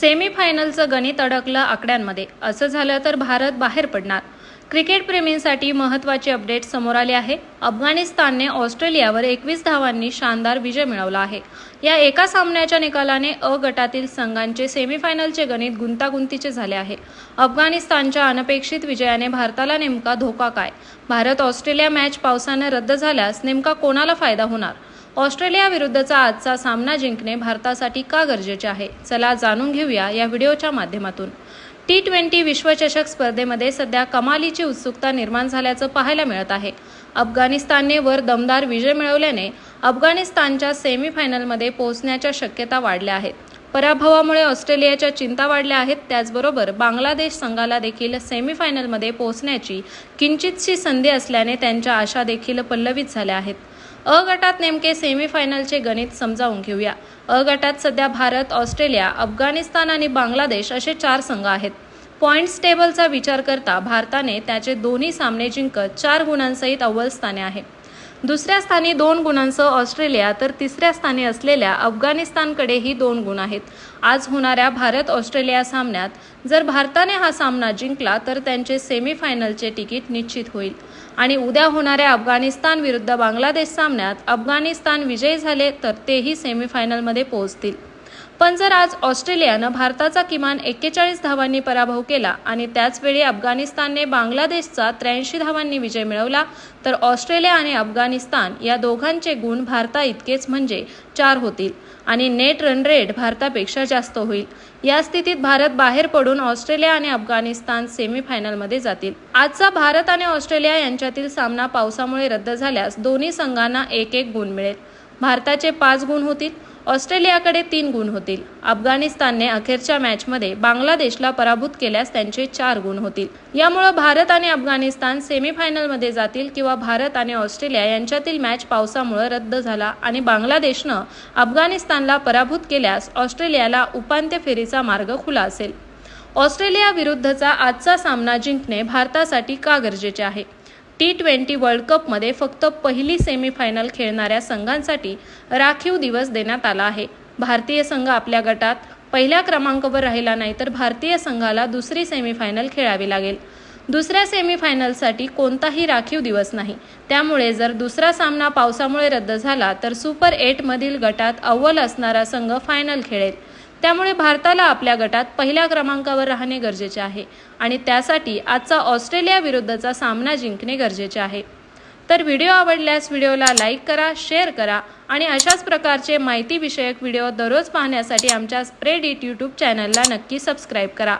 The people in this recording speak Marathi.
सेमीफायनलचं गणित अडकलं आकड्यांमध्ये. असं झालं तर भारत बाहेर पडणार. क्रिकेटप्रेमींसाठी महत्त्वाचे अपडेट समोर आले आहे. अफगाणिस्तानने ऑस्ट्रेलियावर एकवीस धावांनी शानदार विजय मिळवला आहे. या एका सामन्याच्या निकालाने अ गटातील संघांचे सेमीफायनलचे गणित गुंतागुंतीचे झाले आहे. अफगाणिस्तानच्या अनपेक्षित विजयाने भारताला नेमका धोका काय? भारत ऑस्ट्रेलिया मॅच पावसाने रद्द झाल्यास नेमका कोणाला फायदा होणार? ऑस्ट्रेलियाविरुद्धचा आजचा सामना जिंकणे भारतासाठी का गरजेचे आहे? चला जाणून घेऊया या व्हिडिओच्या माध्यमातून. टी ट्वेंटी विश्वचषक स्पर्धेमध्ये सध्या कमालीची उत्सुकता निर्माण झाल्याचं पाहायला मिळत आहे. अफगाणिस्तानने वर दमदार विजय मिळवल्याने अफगाणिस्तानच्या सेमीफायनलमध्ये पोहोचण्याच्या शक्यता वाढल्या आहेत. पराभवामुळे ऑस्ट्रेलियाच्या चिंता वाढल्या आहेत. त्याचबरोबर बांगलादेश संघाला देखील सेमीफायनलमध्ये पोहोचण्याची किंचितशी संधी असल्याने त्यांच्या आशा देखील पल्लवित झाल्या आहेत. अ गटात नेमके सेमीफायनलचे गणित समजावून घेऊया. अ गटात सध्या भारत ऑस्ट्रेलिया अफगाणिस्तान आणि बांगलादेश असे चार संघ आहेत. पॉईंट्स टेबलचा विचार करता भारताने त्याचे दोन्ही सामने जिंकत चार गुणांसहित अव्वल स्थाने आहे दुसऱ्या स्थानी दोन गुणांसह ऑस्ट्रेलिया तर तिसऱ्या स्थानी असलेल्या अफगाणिस्तानकडेही दोन गुण आहेत. आज होणाऱ्या भारत ऑस्ट्रेलिया सामन्यात जर भारताने हा सामना जिंकला तर त्यांचे सेमीफायनलचे तिकीट निश्चित होईल. आणि उद्या होणाऱ्या अफगाणिस्तान विरुद्ध बांगलादेश सामन्यात अफगाणिस्तान विजयी झाले तर तेही सेमीफायनलमध्ये पोहोचतील. पण जर आज ऑस्ट्रेलियानं भारताचा किमान एक्केचाळीस धावांनी पराभव केला आणि त्याचवेळी अफगाणिस्तानने बांगलादेशचा त्र्याऐंशी धावांनी विजय मिळवला तर ऑस्ट्रेलिया आणि अफगाणिस्तान या दोघांचे गुण भारता इतकेच म्हणजे चार होतील आणि नेट रन रेट भारतापेक्षा जास्त होईल. या स्थितीत भारत बाहेर पडून ऑस्ट्रेलिया आणि अफगाणिस्तान सेमीफायनलमध्ये जातील. आजचा भारत आणि ऑस्ट्रेलिया यांच्यातील सामना पावसामुळे रद्द झाल्यास दोन्ही संघांना एक एक गुण मिळेल. भारताचे पाच गुण होतील ऑस्ट्रेलियाकडे तीन गुण होतील. अफगाणिस्तानने अखेरच्या मॅचमध्ये बांगलादेशला पराभूत केल्यास त्यांचे चार गुण होतील. यामुळे भारत आणि अफगाणिस्तान सेमीफायनलमध्ये जातील किंवा भारत आणि ऑस्ट्रेलिया यांच्यातील मॅच पावसामुळे रद्द झाला आणि बांगलादेशनं अफगाणिस्तानला पराभूत केल्यास ऑस्ट्रेलियाला उपांत्य फेरीचा मार्ग खुला असेल. ऑस्ट्रेलियाविरुद्धचा आजचा सामना जिंकणे भारतासाठी का गरजेचे आहे? टी ट्वेंटी वर्ल्ड कपमध्ये फक्त पहिली सेमीफायनल खेळणाऱ्या संघांसाठी राखीव दिवस देण्यात आला आहे. भारतीय संघ आपल्या गटात पहिल्या क्रमांकावर राहिला नाही तर भारतीय संघाला दुसरी सेमीफायनल खेळावी लागेल. दुसऱ्या सेमीफायनलसाठी कोणताही राखीव दिवस नाही. त्यामुळे जर दुसरा सामना पावसामुळे रद्द झाला तर सुपर एटमधील गटात अव्वल असणारा संघ फायनल खेळेल. त्यामुळे भारताला आपल्या गटात पहिल्या क्रमांकावर राहणे गरजेचे आहे आणि त्यासाठी आजचा ऑस्ट्रेलिया विरुद्धचा सामना जिंकणे गरजेचे आहे. तर व्हिडिओ आवडल्यास व्हिडिओला लाईक करा शेअर करा आणि अशाच प्रकारचे माहितीविषयक व्हिडिओ दररोज पाहण्यासाठी आमच्या स्प्रेड इट यूट्यूब चॅनलला नक्की सबस्क्राईब करा.